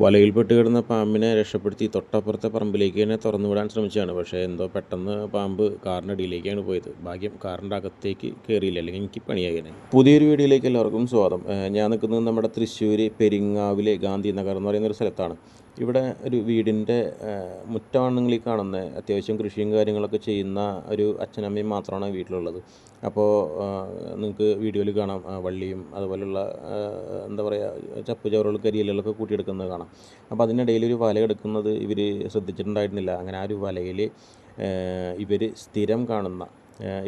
വലയിൽപ്പെട്ട് കിടന്ന പാമ്പിനെ രക്ഷപ്പെടുത്തി തൊട്ടപ്പുറത്തെ പറമ്പിലേക്ക് തന്നെ തുറന്നു വിടാൻ ശ്രമിച്ചതാണ്. പക്ഷേ എന്തോ പെട്ടെന്ന് പാമ്പ് കാറിന്റെ അടിയിലേക്കാണ് പോയത്. ഭാഗ്യം കാറിന്റെ അകത്തേക്ക് കയറിയില്ല അല്ലെങ്കിൽ എനിക്ക് പണിയായേനെ. പുതിയൊരു വീഡിയോയിലേക്ക് എല്ലാവർക്കും സ്വാഗതം. ഞാൻ നിൽക്കുന്നത് നമ്മുടെ തൃശ്ശൂർ പെരിങ്ങാവിലെ ഗാന്ധി നഗർ എന്ന് പറയുന്ന ഒരു സ്ഥലത്താണ്. ഇവിടെ ഒരു വീടിന്റെ മുറ്റമാണെങ്കിൽ ഈ കാണുന്നത് അത്യാവശ്യം കൃഷിയും കാര്യങ്ങളൊക്കെ ചെയ്യുന്ന ഒരു അച്ഛനമ്മയും മാത്രമാണ് വീട്ടിലുള്ളത്. അപ്പോൾ നിങ്ങൾക്ക് വീഡിയോയിൽ കാണാം. വള്ളിയും അതുപോലെയുള്ള എന്താ പറയുക ചപ്പ് ചവറുകൾ കരിയിലൊക്കെ കൂട്ടിയെടുക്കുന്നത് കാണാം. അപ്പോൾ അതിനിടയിൽ ഒരു വല എടുക്കുന്നത് ഇവർ ശ്രദ്ധിച്ചിട്ടുണ്ടായിരുന്നില്ല. അങ്ങനെ ആ ഒരു വലയിൽ ഇവർ സ്ഥിരം കാണുന്ന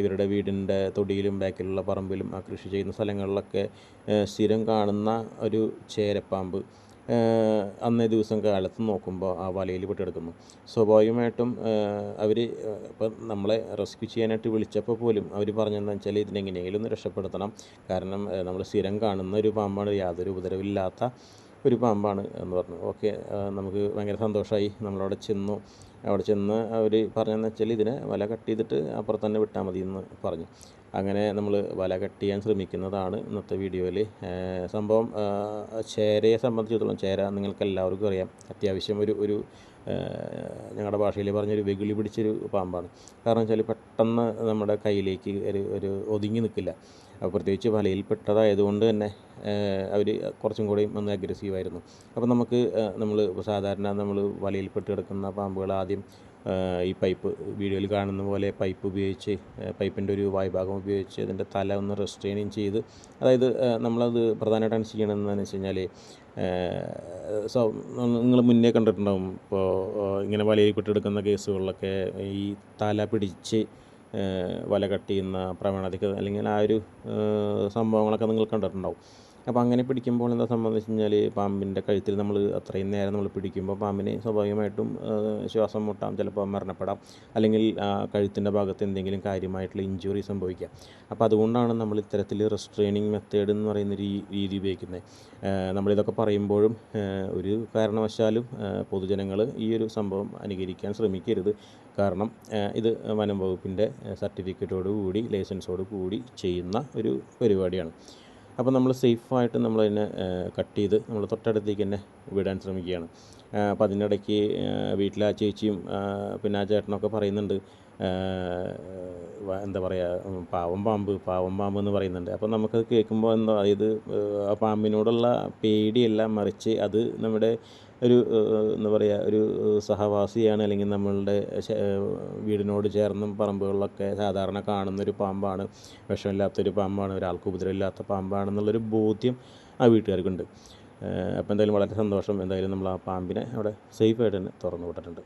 ഇവരുടെ വീടിന്റെ തൊടിയിലും ബാക്കിലുള്ള പറമ്പിലും ആ കൃഷി ചെയ്യുന്ന സ്ഥലങ്ങളിലൊക്കെ സ്ഥിരം കാണുന്ന ഒരു ചേരപ്പാമ്പ്. അന്നേ ദിവസം കാലത്ത് നോക്കുമ്പോൾ ആ വലയിൽ പെട്ടെടുക്കുന്നു. സ്വാഭാവികമായിട്ടും അവർ ഇപ്പം നമ്മളെ റെസ്ക്യൂ ചെയ്യാനായിട്ട് വിളിച്ചപ്പോൾ പോലും അവർ പറഞ്ഞതെന്ന് വെച്ചാൽ ഇതിനെങ്ങനെയെങ്കിലും ഒന്ന് രക്ഷപ്പെടുത്തണം. കാരണം നമ്മൾ സ്ഥിരം കാണുന്ന ഒരു പാമ്പാണ്. യാതൊരു ഉപദ്രവമില്ലാത്ത ഒരു പാമ്പാണ് എന്ന് പറഞ്ഞു. ഓക്കെ നമുക്ക് ഭയങ്കര സന്തോഷമായി നമ്മളവിടെ ചെന്നു. അവിടെ ചെന്ന് അവർ പറഞ്ഞതെന്ന് വെച്ചാൽ ഇതിനെ വല കട്ട് ചെയ്തിട്ട് അപ്പുറത്ത് തന്നെ വിട്ടാൽ മതി എന്ന് പറഞ്ഞു. അങ്ങനെ നമ്മൾ വല കട്ട് ചെയ്യാൻ ശ്രമിക്കുന്നതാണ് ഇന്നത്തെ വീഡിയോയിൽ സംഭവം ചേരയെ സംബന്ധിച്ചിടത്തോളം ചേര നിങ്ങൾക്ക് എല്ലാവർക്കും അറിയാം അത്യാവശ്യം ഒരു ഒരു ഞങ്ങളുടെ ഭാഷയിൽ പറഞ്ഞൊരു വെകിളി പിടിച്ചൊരു പാമ്പാണ്. കാരണം വെച്ചാൽ പെട്ടെന്ന് നമ്മുടെ കയ്യിലേക്ക് ഒരു ഒരു ഒതുങ്ങി നിൽക്കില്ല പ്രത്യേകിച്ച് വലയിൽ പെട്ടതായതുകൊണ്ട് തന്നെ അവർ കുറച്ചും കൂടി ഒന്ന് അഗ്രസീവായിരുന്നു അപ്പോൾ നമുക്ക് നമ്മൾ സാധാരണ നമ്മൾ വലയിൽ പെട്ട് കിടക്കുന്ന പാമ്പുകൾ ആദ്യം ഈ പൈപ്പ് വീഡിയോയിൽ കാണുന്ന പോലെ പൈപ്പ് ഉപയോഗിച്ച് പൈപ്പിന്റെ ഒരു വായ്ഭാഗം ഉപയോഗിച്ച് അതിന്റെ തല ഒന്ന് റെസ്ട്രെയിനിങ് ചെയ്ത് അതായത് നമ്മളത് പ്രധാനമായിട്ടാണ് ചെയ്യണമെന്ന് വെച്ച് കഴിഞ്ഞാൽ സോ നിങ്ങൾ മുന്നേ കണ്ടിട്ടുണ്ടാവും ഇപ്പോൾ ഇങ്ങനെ വലയിൽ പെട്ടെടുക്കുന്ന കേസുകളിലൊക്കെ ഈ തല പിടിച്ച് വല കട്ട് ചെയ്യുന്ന പ്രവണതയ്ക്ക് അല്ലെങ്കിൽ ആ ഒരു സംഭവങ്ങളൊക്കെ നിങ്ങൾ കണ്ടിട്ടുണ്ടാവും. അപ്പോൾ അങ്ങനെ പിടിക്കുമ്പോൾ എന്താ സംഭവിച്ചു കഴിഞ്ഞാൽ പാമ്പിന്റെ കഴുത്തിൽ നമ്മൾ അത്രയും നേരം നമ്മൾ പിടിക്കുമ്പോൾ പാമ്പിന് സ്വാഭാവികമായിട്ടും ശ്വാസം മുട്ടാം ചിലപ്പോൾ മരണപ്പെടാം. അല്ലെങ്കിൽ കഴുത്തിന്റെ ഭാഗത്ത് എന്തെങ്കിലും കാര്യമായിട്ടുള്ള ഇഞ്ചുറി സംഭവിക്കാം. അപ്പോൾ അതുകൊണ്ടാണ് നമ്മൾ ഇത്തരത്തിൽ റെസ്ട്രെയിനിങ് മെത്തേഡ് എന്ന് പറയുന്ന രീതി ഉപയോഗിക്കുന്നത്. നമ്മളിതൊക്കെ പറയുമ്പോഴും ഒരു കാരണവശാലും പൊതുജനങ്ങൾ ഈ ഒരു സംഭവം അനുകരിക്കാൻ ശ്രമിക്കരുത്. കാരണം ഇത് വനം വകുപ്പിന്റെ സർട്ടിഫിക്കറ്റോട് കൂടി ലൈസൻസോട് കൂടി ചെയ്യുന്ന ഒരു പരിപാടിയാണ്. അപ്പോൾ നമ്മൾ സേഫായിട്ട് നമ്മൾ അതിനെ കട്ട് ചെയ്ത് നമ്മൾ തൊട്ടടുത്തേക്ക് തന്നെ വിടാൻ ശ്രമിക്കുകയാണ്. അപ്പം അപ്പോൾ അതിനിടയ്ക്ക് വീട്ടിലെ ആ ചേച്ചിയും പിന്നെ ആ ചേട്ടനൊക്കെ പറയുന്നുണ്ട് എന്താ പറയുക പാവം പാമ്പ് പാവം പാമ്പ് എന്ന് പറയുന്നുണ്ട്. അപ്പോൾ നമുക്കത് കേൾക്കുമ്പോൾ എന്താ ഇത് ആ പാമ്പിനോടുള്ള പേടിയല്ല മറിച്ച് അത് നമ്മുടെ ഒരു എന്താ പറയുക ഒരു സഹവാസിയാണ് അല്ലെങ്കിൽ നമ്മളുടെ വീടിനോട് ചേർന്നും പറമ്പുകളിലൊക്കെ സാധാരണ കാണുന്നൊരു പാമ്പാണ് വിഷമില്ലാത്തൊരു പാമ്പാണ് ഒരാൾക്ക് ഉപദ്രവമില്ലാത്ത പാമ്പാണെന്നുള്ളൊരു ബോധ്യം ആ വീട്ടുകാർക്കുണ്ട്. അപ്പോൾ എന്തായാലും വളരെ സന്തോഷം. എന്തായാലും നമ്മൾ ആ പാമ്പിനെ അവിടെ സേഫായിട്ട് തന്നെ തുറന്നു വിട്ടിട്ടുണ്ട്.